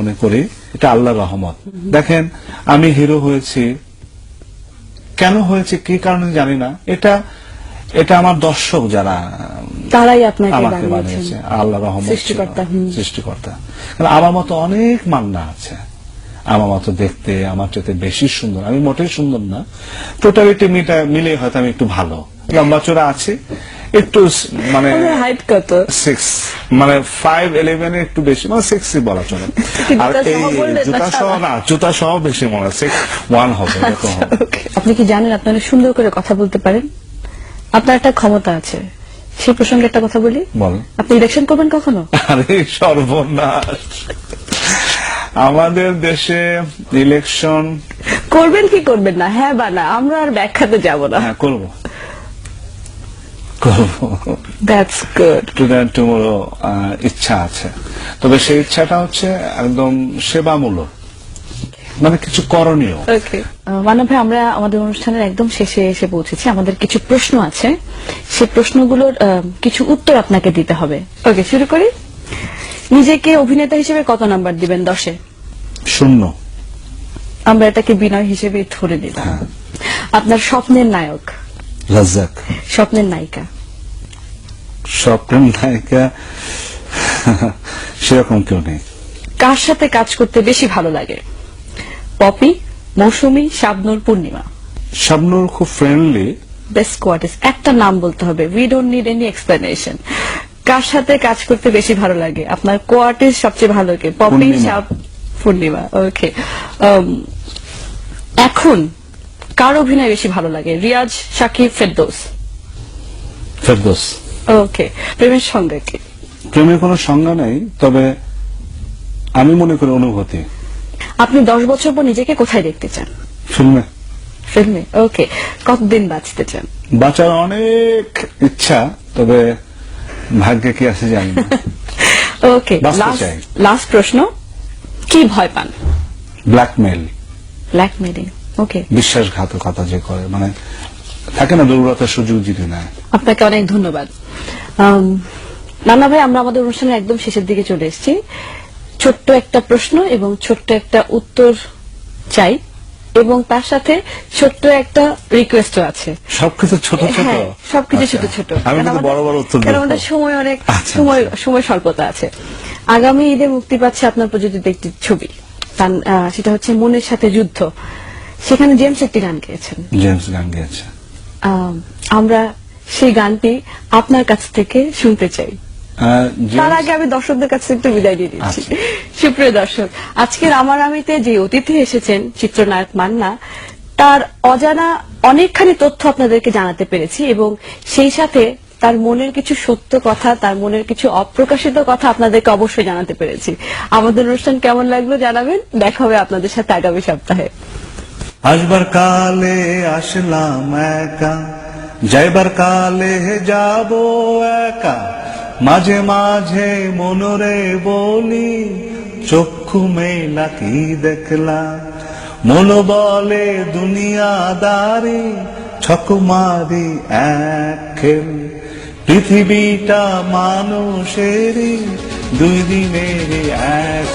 মনে করি এটা আল্লাহ রহমত। দেখেন আমি হিরো হয়েছি। কেন হয়েছে কি কারণে জানি না। এটা এটা আমার দর্শক যারা তারাই আপনাকে আমাকে বানিয়েছে আল্লাহ রহমত সৃষ্টিকর্তা, কারণ আমার মতো অনেক মান্না আছে। আমার মতো দেখতে আমার চাইতে বেশি সুন্দর। আমি মোটেই সুন্দর না। টোটালিটি মিটা মিলে হয়তো আমি একটু ভালো। লম্বা চোরা আছে। একটু মানে হাইট কত? সিক্স মানে ফাইভ ইলেভেন একটু বেশি মানে সিক্সই বলা চলে। আর এই জুতা সহ না জুতা সহ বেশি মনে হয় সিক্স ওয়ান হবে। Okay. আপনি কি জানেন আপনি অনেক সুন্দর করে কথা বলতে পারেন? আপনার একটা ক্ষমতা আছে। সেই প্রসঙ্গে একটা কথা বলি। আপনি ইলেকশন করবেন কখনো? আরে সর্বনাশ। আমাদের দেশে ইলেকশন করবেন কি করবেন না? হ্যাঁ বা না? আমরা আর ব্যাখ্যাতে যাব না। হ্যাঁ করব। করব দ্যাটস গুড টুডে টুমোরো ইচ্ছা আছে। তবে সেই ইচ্ছাটা হচ্ছে একদম সেবামূলক। মানে কিছু করণীয়। মানব ভাই আমরা আমাদের অনুষ্ঠানের একদম শেষে এসে পৌঁছেছি। আমাদের কিছু প্রশ্ন আছে। সেই প্রশ্নগুলোর কিছু উত্তর আপনাকে দিতে হবে। ওকে শুরু করি? নিজেকে অভিনেতা হিসেবে কত নাম্বার দিবেন? দশে? শূন্য। আমরা এটাকে বিনয় হিসেবে ধরে নিলাম। হ্যাঁ। আপনার স্বপ্নের নায়ক? রাজ্জাক স্বপ্নের নায়িকা? স্বপ্নের নায়িকা সেরকম কেউ নেই। কার সাথে কাজ করতে বেশি ভালো লাগে? পপি মৌসুমী শাবনুর পূর্ণিমা? শাবনুর খুব ফ্রেন্ডলি বেস্ট কোয়ার্টিস একটা নাম বলতে হবে। We don't need any explanation কার সাথে কাজ করতে বেশি ভালো লাগে? আপনার কোয়ার্টিস সবচেয়ে ভালো কে? পপি। শাব পূর্ণিমা ওকে এখন কার অভিনয় বেশি ভালো লাগে? রিয়াজ শাকিব ফেরদৌস? ফেরদোস। ওকে প্রেমের সঙ্গে কি? প্রেমের কোনো সংজ্ঞা নেই তবে আমি মনে করি অনুভূতি। আপনি দশ বছর পর নিজেকে কোথায় দেখতে চান? ফিল্মে। ফিল্মে ওকে কতদিন বাঁচতে চান? বাঁচার অনেক ইচ্ছা তবে ভাগ্যে কি আছে জানি না। ওকে লাস্ট প্রশ্ন কি ভয় পান? ব্ল্যাকমেল ব্ল্যাকমেলিং ওকে বিশ্বাসঘাতকতা যে করে মানে থাকে না দুর্বলতার সুযোগ যদি নেয়। আপনাকে অনেক ধন্যবাদ। নানা ভাই আমরা আমাদের অনুষ্ঠানের একদম শেষের দিকে চলে এসেছি। ছোট্ট একটা প্রশ্ন এবং ছোট্ট একটা উত্তর চাই এবং তার সাথে ছোট্ট একটা রিকোয়েস্ট আছে। সবকিছু ছোট ছোট? হ্যাঁ, সবকিছু আচ্ছা। ছোট ছোট। আমি কিন্তু বড় বড় উত্তর কারণ আমাদের সময় অনেক আচ্ছা, সময় আচ্ছা। সময় স্বল্পতা আছে। আগামী ঈদে মুক্তি পাচ্ছে আপনার প্রযোজিত একটি ছবি। সেটা হচ্ছে মনের সাথে যুদ্ধ। সেখানে জেমস একটি গান গেয়েছেন। জেমস গান আম, আমরা সেই গানটি আপনার কাছ থেকে শুনতে চাই। তার আগে আমি দর্শকদের কাছে একটু বিদায় দিয়ে দিচ্ছি আচ্ছা। সুপ্রিয় দর্শক আজকের আমার আমিতে যে অতিথি এসেছেন চিত্রনায়ক মান্না তার অজানা অনেকখানি তথ্য আপনাদেরকে জানাতে পেরেছি এবং সেই সাথে তার মনের কিছু সত্য কথা তার মনের কিছু অপ্রকাশিত কথা আপনাদেরকে অবশ্যই জানাতে পেরেছি। আমাদের অনুষ্ঠান কেমন লাগল জানাবেন? দেখা হবে আপনাদের সাথে আগামী সপ্তাহে। আসবার কালে আসলাম একা। যাইবার কালে যাব একা, মাঝে মাঝে মনরে বলি, চক্ষু মেলা কি দেখলা? মন বলে দুনিয়াদারি, ছক মারি এক খেল পৃথিবীটা মানুষেরই, দুই দিনের এক